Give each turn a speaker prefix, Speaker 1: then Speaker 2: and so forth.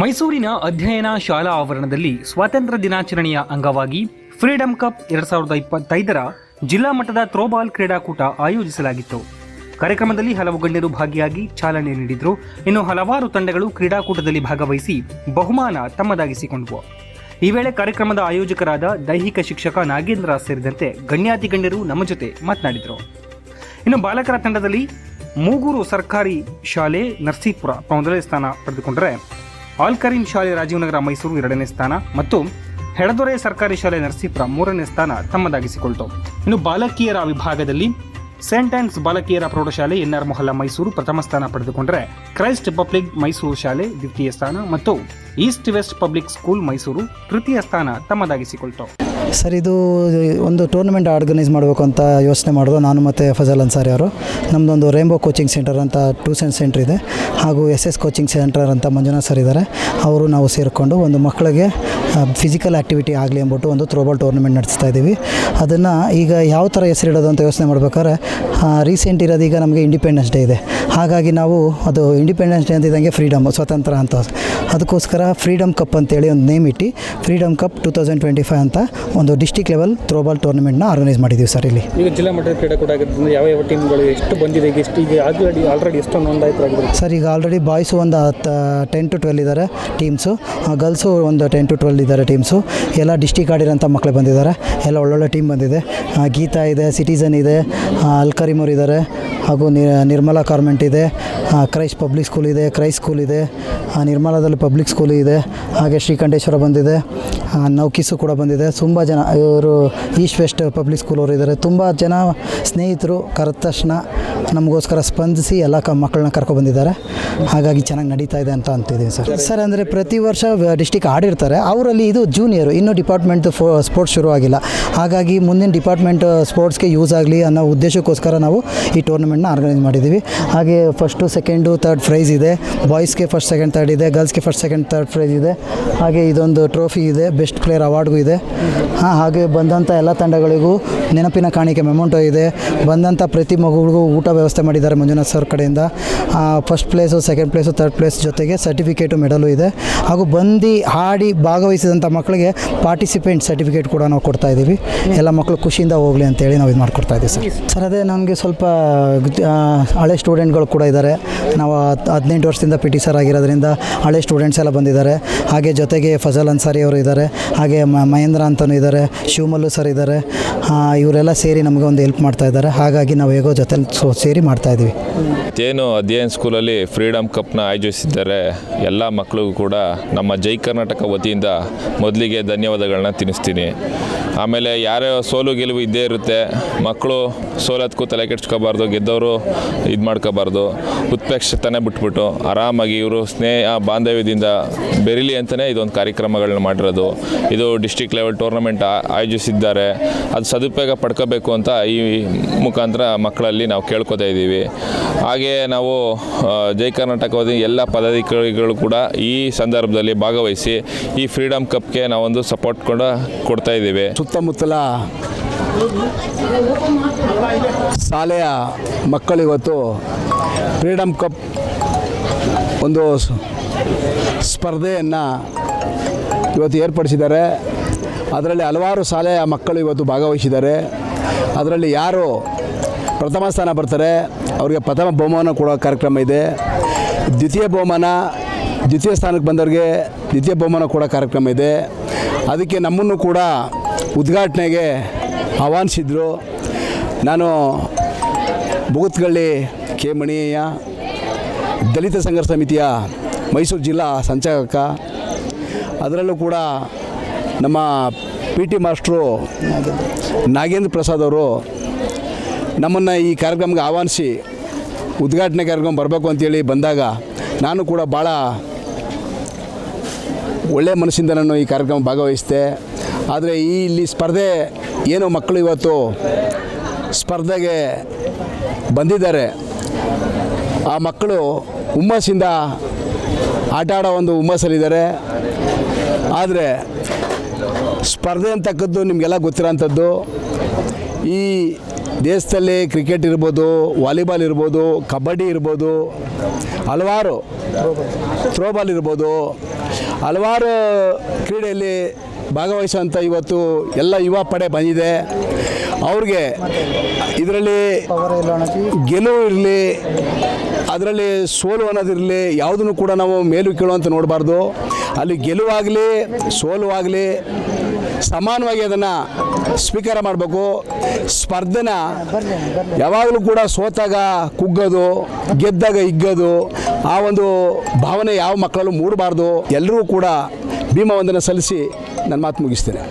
Speaker 1: ಮೈಸೂರಿನ ಅಧ್ಯಯನ ಶಾಲಾ ಆವರಣದಲ್ಲಿ ಸ್ವಾತಂತ್ರ್ಯ ದಿನಾಚರಣೆಯ ಅಂಗವಾಗಿ ಫ್ರೀಡಂ ಕಪ್ ಎರಡ್ ಸಾವಿರದ ಇಪ್ಪತ್ತೈದರ ಜಿಲ್ಲಾ ಮಟ್ಟದ ಥ್ರೋಬಾಲ್ ಕ್ರೀಡಾಕೂಟ ಆಯೋಜಿಸಲಾಗಿತ್ತು. ಕಾರ್ಯಕ್ರಮದಲ್ಲಿ ಹಲವು ಗಣ್ಯರು ಭಾಗಿಯಾಗಿ ಚಾಲನೆ ನೀಡಿದ್ರು. ಇನ್ನು ಹಲವಾರು ತಂಡಗಳು ಕ್ರೀಡಾಕೂಟದಲ್ಲಿ ಭಾಗವಹಿಸಿ ಬಹುಮಾನ ತಮ್ಮದಾಗಿಸಿಕೊಂಡವು. ಈ ವೇಳೆ ಕಾರ್ಯಕ್ರಮದ ಆಯೋಜಕರಾದ ದೈಹಿಕ ಶಿಕ್ಷಕ ನಾಗೇಂದ್ರ ಸೇರಿದಂತೆ ಗಣ್ಯಾತಿ ಗಣ್ಯರು ನಮ್ಮ ಜೊತೆ ಮಾತನಾಡಿದರು. ಇನ್ನು ಬಾಲಕರ ತಂಡದಲ್ಲಿ ಮೂಗೂರು ಸರ್ಕಾರಿ ಶಾಲೆ ನರಸೀಪುರ ಮೊದಲನೇ ಸ್ಥಾನ ಪಡೆದುಕೊಂಡರೆ ಆಲ್ಕರಿನ್ ಶಾಲೆ ರಾಜೀವ್ನಗರ ಮೈಸೂರು ಎರಡನೇ ಸ್ಥಾನ ಮತ್ತು ಹೆಡದೊರೆ ಸರ್ಕಾರಿ ಶಾಲೆ ನರಸೀಪುರ ಮೂರನೇ ಸ್ಥಾನ ತಮ್ಮದಾಗಿಸಿಕೊಳ್ತು. ಇನ್ನು ಬಾಲಕಿಯರ ವಿಭಾಗದಲ್ಲಿ ಸೇಂಟ್ ಆನ್ಸ್ ಬಾಲಕಿಯರ ಪ್ರೌಢಶಾಲೆ ಎನ್ಆರ್ ಮೊಹಲ್ಲಾ ಮೈಸೂರು ಪ್ರಥಮ ಸ್ಥಾನ ಪಡೆದುಕೊಂಡರೆ ಕ್ರೈಸ್ಟ್ ಪಬ್ಲಿಕ್ ಮೈಸೂರು ಶಾಲೆ ದ್ವಿತೀಯ ಸ್ಥಾನ ಮತ್ತು East West Public School Mysuru ತೃತೀಯ ಸ್ಥಾನ ತಮ್ಮದಾಗಿಸಿಕೊಳ್ತು.
Speaker 2: ಸರ್, ಇದು ಒಂದು ಟೂರ್ನಮೆಂಟ್ ಆರ್ಗನೈಸ್ ಮಾಡಬೇಕು ಅಂತ ಯೋಚನೆ ಮಾಡಿದ್ರು. ನಾನು ಮತ್ತು ಫಜಲ್ ಅನ್ಸಾರಿ ಅವರು. ನಮ್ಮದೊಂದು ರೇಂಬೋ ಕೋಚಿಂಗ್ ಸೆಂಟರ್ ಅಂತ ಟ್ಯೂಷನ್ ಸೆಂಟರ್ ಇದೆ. ಹಾಗೂ ಎಸ್ ಎಸ್ ಕೋಚಿಂಗ್ ಸೆಂಟರ್ ಅಂತ ಮಂಜುನಾಥ್ ಸರ್ ಇದ್ದಾರೆ. ಅವರು ನಾವು ಸೇರಿಕೊಂಡು ಒಂದು ಮಕ್ಕಳಿಗೆ ಫಿಸಿಕಲ್ ಆ್ಯಕ್ಟಿವಿಟಿ ಆಗಲಿ ಅಂದ್ಬಿಟ್ಟು ಒಂದು ಥ್ರೋಬಾಲ್ ಟೂರ್ನಮೆಂಟ್ ನಡೆಸ್ತಾ ಇದ್ದೀವಿ. ಅದನ್ನು ಈಗ ಯಾವ ಥರ ಹೆಸರಿಡೋದು ಅಂತ ಯೋಚನೆ ಮಾಡ್ಬೇಕಾದ್ರೆ ರೀಸೆಂಟ್ ಇರೋದು ಈಗ ನಮಗೆ ಇಂಡಿಪೆಂಡೆನ್ಸ್ ಡೇ ಇದೆ. ಹಾಗಾಗಿ ನಾವು ಅದು ಇಂಡಿಪೆಂಡೆನ್ಸ್ ಡೇ ಅಂತಿದ್ದಂಗೆ ಫ್ರೀಡಮ್ ಸ್ವತಂತ್ರ ಅಂತ. ಅದಕ್ಕೋಸ್ಕರ ಫ್ರೀಡಮ್ ಕಪ್ ಅಂತೇಳಿ ಒಂದು ನೇಮ್ ಇಟ್ಟು freedom cup two thousand twenty five ಅಂತ ಒಂದು ಡಿಸ್ಟಿಕ್ ಲೆವೆಲ್ ಥ್ರೋಬಾಲ್ ಟೂರ್ನಮೆಂಟ್ನ ಆರ್ಗನೈಸ್ ಮಾಡಿದ್ದೀವಿ ಸರ್ ಇಲ್ಲಿ.
Speaker 1: ಈಗ ಜಿಲ್ಲಾ ಮಟ್ಟದ ಕ್ರೀಡೆ ಕೂಡ ಆಗಿರೋದ್ರಿಂದ ಯಾವ ಯಾವ ಟೀಮ್ಗಳು ಎಷ್ಟು ಬಂದಿದೆ ಈಗ ಎಷ್ಟು ಈಗ ಆಲ್ರೆಡಿ ಆಲ್ರೆಡಿ ಎಷ್ಟು ನೋಂದಾಯಿತರಾಗಿದ್ದಾರೆ
Speaker 2: ಸರ್ ಈಗ ಆಲ್ರೆಡಿ ಬಾಯ್ಸು ಒಂದು ಹತ್ತು ಟೆನ್ ಟು ಟ್ವೆಲ್ ಇದ್ದಾರೆ ಟೀಮ್ಸು ಗರ್ಲ್ಸು ಒಂದು ಟೆನ್ ಟು ಟ್ವೆಲ್ ಇದ್ದಾರೆ ಟೀಮ್ಸು ಎಲ್ಲ ಡಿಸ್ಟಿಕ್ ಆಡಿರೋಂಥ ಮಕ್ಕಳು ಬಂದಿದ್ದಾರೆ. ಎಲ್ಲ ಒಳ್ಳೊಳ್ಳೆ ಟೀಮ್ ಬಂದಿದೆ. ಗೀತಾ ಇದೆ ಸಿಟಿಸನ್ ಇದೆ ಅಲ್ಕರಿಮೋರ್ ಇದ್ದಾರೆ ಹಾಗೂ ನಿರ್ಮಲಾ ಕಾರ್ಮೆಂಟ್ ಇದೆ. ಕ್ರೈಸ್ ಪಬ್ಲಿಕ್ ಸ್ಕೂಲ್ ಇದೆ, ಕ್ರೈಸ್ ಸ್ಕೂಲ್ ಇದೆ. ನಿರ್ಮಲಾದಲ್ಲಿ ಪಬ್ಲಿಕ್ ಸ್ಕೂಲ್ ಇದೆ. ಹಾಗೆ ಶ್ರೀಕಂಠೇಶ್ವರ ಬಂದಿದೆ. ನೌಕಿಸು ಕೂಡ ಬಂದಿದೆ. ತುಂಬ ಜನ, ಇವರು ಈಸ್ಟ್ ವೆಸ್ಟ್ ಪಬ್ಲಿಕ್ ಸ್ಕೂಲ್ ಅವರು ಇದ್ದಾರೆ. ತುಂಬ ಜನ ಸ್ನೇಹಿತರು ಕರೆದ ತಕ್ಷಣ ನಮಗೋಸ್ಕರ ಸ್ಪಂದಿಸಿ ಎಲ್ಲ ಕ, ಮಕ್ಕಳನ್ನ ಕರ್ಕೊಬಂದಿದ್ದಾರೆ ಹಾಗಾಗಿ ಚೆನ್ನಾಗಿ ನಡೀತಾ ಇದೆ ಅಂತ ಅಂತಿದ್ದೀವಿ ಸರ್. ಸರ್, ಅಂದರೆ ಪ್ರತಿ ವರ್ಷ ಡಿಸ್ಟಿಕ್ ಆಡಿರ್ತಾರೆ. ಅವರಲ್ಲಿ ಇದು ಜೂನಿಯರು. ಇನ್ನೂ ಡಿಪಾರ್ಟ್ಮೆಂಟ್ ಫೋ, ಸ್ಪೋರ್ಟ್ಸ್ ಶುರು ಆಗಿಲ್ಲ ಹಾಗಾಗಿ ಮುಂದಿನ ಡಿಪಾರ್ಟ್ಮೆಂಟ್, ಸ್ಪೋರ್ಟ್ಸ್ಗೆ ಯೂಸ್ ಆಗಲಿ ಅನ್ನೋ ಉದ್ದೇಶಕ್ಕೋಸ್ಕರ ನಾವು ಈ ಟೂರ್ನಮೆಂಟ್ನ ಆರ್ಗನೈಸ್ ಮಾಡಿದ್ದೀವಿ ಹಾಗೆ ಫಸ್ಟು ಸೆಕೆಂಡು ತರ್ಡ್ ಪ್ರೈಸ್ ಇದೆ. ಬಾಯ್ಸ್ಗೆ ಫಸ್ಟ್ ಸೆಕೆಂಡ್ ತರ್ಡ್ ಇದೆ. ಗರ್ಲ್ಸ್ಗೆ ಫಸ್ಟ್ ಸೆಕೆಂಡ್ ತರ್ಡ್ ಪ್ರೈಸ್ ಇದೆ. ಹಾಗೆ ಇದೊಂದು ಟ್ರೋಫಿ ಇದೆ. ಬೆಸ್ಟ್ ಪ್ಲೇಯರ್ ಅವಾರ್ಡ್ಗೂ ಇದೆ. ಹಾಂ ಹಾಗೆ ಬಂದಂಥ ಎಲ್ಲ ತಂಡಗಳಿಗೂ ನೆನಪಿನ ಕಾಣಿಕೆ ಮೆಮೊಂಟೋ ಇದೆ. ಬಂದಂಥ ಪ್ರತಿ ಮಗುಗಳಿಗೂ ಊಟ ವ್ಯವಸ್ಥೆ ಮಾಡಿದ್ದಾರೆ ಮಂಜುನಾಥ್ ಸರ್ ಕಡೆಯಿಂದ. First place second place third place ಜೊತೆಗೆ ಸರ್ಟಿಫಿಕೇಟು ಮೆಡಲು ಇದೆ. ಹಾಗೂ ಬಂದು ಹಾಡಿ ಭಾಗವಹಿಸಿದಂಥ ಮಕ್ಕಳಿಗೆ ಪಾರ್ಟಿಸಿಪೆಂಟ್ ಸರ್ಟಿಫಿಕೇಟ್ ಕೂಡ ನಾವು ಕೊಡ್ತಾ ಇದ್ದೀವಿ ಎಲ್ಲ ಮಕ್ಕಳು ಖುಷಿಯಿಂದ ಹೋಗಲಿ ಅಂತೇಳಿ ನಾವು ಇದು ಮಾಡಿಕೊಡ್ತಾ ಇದ್ದೀವಿ ಸರ್ ಸರ್ ಅದೇ ನನಗೆ ಸ್ವಲ್ಪ ಹಳೆ ಸ್ಟೂಡೆಂಟ್ಗಳು ಕೂಡ ಇದ್ದಾರೆ. ನಾವು ಹದಿನೆಂಟು ವರ್ಷದಿಂದ ಪಿ ಟಿ ಸರ್ ಆಗಿರೋದ್ರಿಂದ ಹಳೆ ಸ್ಟೂಡೆಂಟ್ಸ್ ಎಲ್ಲ ಬಂದಿದ್ದಾರೆ. ಹಾಗೆ ಜೊತೆಗೆ ಫಜಲ್ ಅನ್ಸಾರಿ ಅವರು ಇದ್ದಾರೆ. ಹಾಗೆ ಮಹೇಂದ್ರ ಅಂತನೂ ಇದ್ದಾರೆ. ಶಿವಮಲ್ಲು ಸರ್ ಇದ್ದಾರೆ. ಇವರೆಲ್ಲ ಸೇರಿ ನಮಗೆ ಒಂದು ಹೆಲ್ಪ್ ಮಾಡ್ತಾ ಇದ್ದಾರೆ. ಹಾಗಾಗಿ ನಾವು ಹೇಗೋ ಜೊತೆ ಸೇರಿ ಮಾಡ್ತಾ ಇದ್ದೀವಿ.
Speaker 3: ಏನು ಅಧ್ಯಯನ ಸ್ಕೂಲಲ್ಲಿ ಫ್ರೀಡಮ್ ಕಪ್ನ ಆಯೋಜಿಸಿದ್ದಾರೆ. ಎಲ್ಲ ಮಕ್ಕಳಿಗೂ ಕೂಡ ನಮ್ಮ ಜೈ ಕರ್ನಾಟಕ ವತಿಯಿಂದ ಮೊದಲಿಗೆ ಧನ್ಯವಾದಗಳನ್ನ ತಿನ್ನಿಸ್ತೀನಿ ಆಮೇಲೆ ಯಾರ್ಯಾವ ಸೋಲು ಗೆಲುವು ಇದ್ದೇ ಇರುತ್ತೆ, ಮಕ್ಕಳು ಸೋಲತ್ಗೂ ತಲೆ ಕೆಡ್ಸ್ಕೋಬಾರ್ದು, ಗೆದ್ದವರು ಇದು ಮಾಡ್ಕೋಬಾರ್ದು ಉತ್ಪೇಕ್ಷತನೇ ಬಿಟ್ಬಿಟ್ಟು ಆರಾಮಾಗಿ ಇವರು ಸ್ನೇಹ, ಬಾಂಧವ್ಯದಿಂದ ಬೆರೀಲಿ ಅಂತಲೇ ಇದೊಂದು ಕಾರ್ಯಕ್ರಮಗಳನ್ನ ಮಾಡಿರೋದು. ಇದು ಡಿಸ್ಟಿಕ್ ಲೆವೆಲ್ ಟೂರ್ನಮೆಂಟ್ ಆಯೋಜಿಸಿದ್ದಾರೆ. ಅದು ಸದುಪಯೋಗ ಪಡ್ಕೋಬೇಕು ಅಂತ ಈ ಮುಖಾಂತರ ಮಕ್ಕಳಲ್ಲಿ ನಾವು ಕೇಳ್ಕೊತಾ ಇದ್ದೀವಿ. ಹಾಗೆ ನಾವು ಜೈ ಕರ್ನಾಟಕ ಎಲ್ಲ ಪದಾಧಿಕಾರಿಗಳು ಕೂಡ ಈ ಸಂದರ್ಭದಲ್ಲಿ ಭಾಗವಹಿಸಿ ಈ ಫ್ರೀಡಮ್ ಕಪ್ಗೆ ನಾವೊಂದು ಸಪೋರ್ಟ್ ಕೂಡ ಕೊಡ್ತಾ ಇದ್ದೀವಿ.
Speaker 4: ಸುತ್ತಮುತ್ತಲ ಶಾಲೆಯ ಮಕ್ಕಳು ಇವತ್ತು ಫ್ರೀಡಮ್ ಕಪ್ ಒಂದು ಸ್ಪರ್ಧೆಯನ್ನು ಇವತ್ತು ಏರ್ಪಡಿಸಿದ್ದಾರೆ. ಅದರಲ್ಲಿ ಹಲವಾರು ಶಾಲೆಯ ಮಕ್ಕಳು ಇವತ್ತು ಭಾಗವಹಿಸಿದ್ದಾರೆ. ಅದರಲ್ಲಿ ಯಾರು ಪ್ರಥಮ ಸ್ಥಾನ ಬರ್ತಾರೆ, ಅವರಿಗೆ ಪ್ರಥಮ ಬಹುಮಾನ ಕೊಡೋ ಕಾರ್ಯಕ್ರಮ ಇದೆ. ದ್ವಿತೀಯ ಬಹುಮಾನ, ದ್ವಿತೀಯ ಸ್ಥಾನಕ್ಕೆ ಬಂದವರಿಗೆ ದ್ವಿತೀಯ ಬಹುಮಾನ ಕೊಡೋ ಕಾರ್ಯಕ್ರಮ ಇದೆ. ಅದಕ್ಕೆ ನಮ್ಮನ್ನು ಕೂಡ ಉದ್ಘಾಟನೆಗೆ ಆಹ್ವಾನಿಸಿದ್ರು. ನಾನು ಬುಗುತ್ಗಳ್ಳಿ ಕೆ ಮಣಿಯಯ್ಯ ದಲಿತ ಸಂಘರ್ಷ ಸಮಿತಿಯ ಮೈಸೂರು ಜಿಲ್ಲಾ ಸಂಚಾಲಕ. ಅದರಲ್ಲೂ ಕೂಡ ನಮ್ಮ P T master Nagendra Prasad ಅವರು ನಮ್ಮನ್ನು ಈ ಕಾರ್ಯಕ್ರಮಕ್ಕೆ ಆಹ್ವಾನಿಸಿ ಉದ್ಘಾಟನೆ ಕಾರ್ಯಕ್ರಮ ಬರಬೇಕು ಅಂತೇಳಿ ಬಂದಾಗ ನಾನು ಕೂಡ ಭಾಳ ಒಳ್ಳೆಯ ಮನಸ್ಸಿಂದ ನಾನು ಈ ಕಾರ್ಯಕ್ರಮ ಭಾಗವಹಿಸಿದೆ. ಆದರೆ ಈ ಇಲ್ಲಿ ಸ್ಪರ್ಧೆ ಏನು ಮಕ್ಕಳು ಇವತ್ತು ಸ್ಪರ್ಧೆಗೆ ಬಂದಿದ್ದಾರೆ. ಆ ಮಕ್ಕಳು ಹುಮ್ಮಸ್ಸಿಂದ ಆಟ ಆಡೋ ಒಂದು ಹುಮ್ಮಸ್ಸಲ್ಲಿದ್ದಾರೆ. ಆದರೆ ಸ್ಪರ್ಧೆ ಅಂತಕ್ಕದ್ದು ನಿಮಗೆಲ್ಲ ಗೊತ್ತಿರೋಂಥದ್ದು. ಈ ದೇಶದಲ್ಲಿ ಕ್ರಿಕೆಟ್ ಇರ್ಬೋದು, ವಾಲಿಬಾಲ್ ಇರ್ಬೋದು, ಕಬಡ್ಡಿ ಇರ್ಬೋದು, ಹಲವಾರು ಥ್ರೋಬಾಲ್ ಇರ್ಬೋದು, ಹಲವಾರು ಕ್ರೀಡೆಯಲ್ಲಿ ಭಾಗವಹಿಸುವಂಥ ಇವತ್ತು ಎಲ್ಲ ಯುವ ಪಡೆ ಬಂದಿದೆ. ಅವ್ರಿಗೆ ಇದರಲ್ಲಿ ಗೆಲುವು ಇರಲಿ, ಅದರಲ್ಲಿ ಸೋಲು ಅನ್ನೋದಿರಲಿ ಯಾವುದನ್ನು ಕೂಡ ನಾವು ಮೇಲು ಕೀಳು ಅಂತ ನೋಡಬಾರ್ದು. ಅಲ್ಲಿ ಗೆಲುವಾಗಲಿ, ಸೋಲುವಾಗಲಿ ಸಮಾನವಾಗಿ ಅದನ್ನು ಸ್ವೀಕಾರ ಮಾಡಬೇಕು. ಸ್ಪರ್ಧೆನ ಯಾವಾಗಲೂ ಕೂಡ ಸೋತಾಗ ಕುಗ್ಗೋದು, ಗೆದ್ದಾಗ ಹಿಗ್ಗೋದು, ಆ ಒಂದು ಭಾವನೆ ಯಾವ ಮಕ್ಕಳಲ್ಲೂ ಮೂಡಬಾರ್ದು. ಎಲ್ಲರೂ ಕೂಡ ಭೀಮವಂದನ ಸಲ್ಲಿಸಿ ನನ್ನ ಮಾತು ಮುಗಿಸ್ತೇನೆ.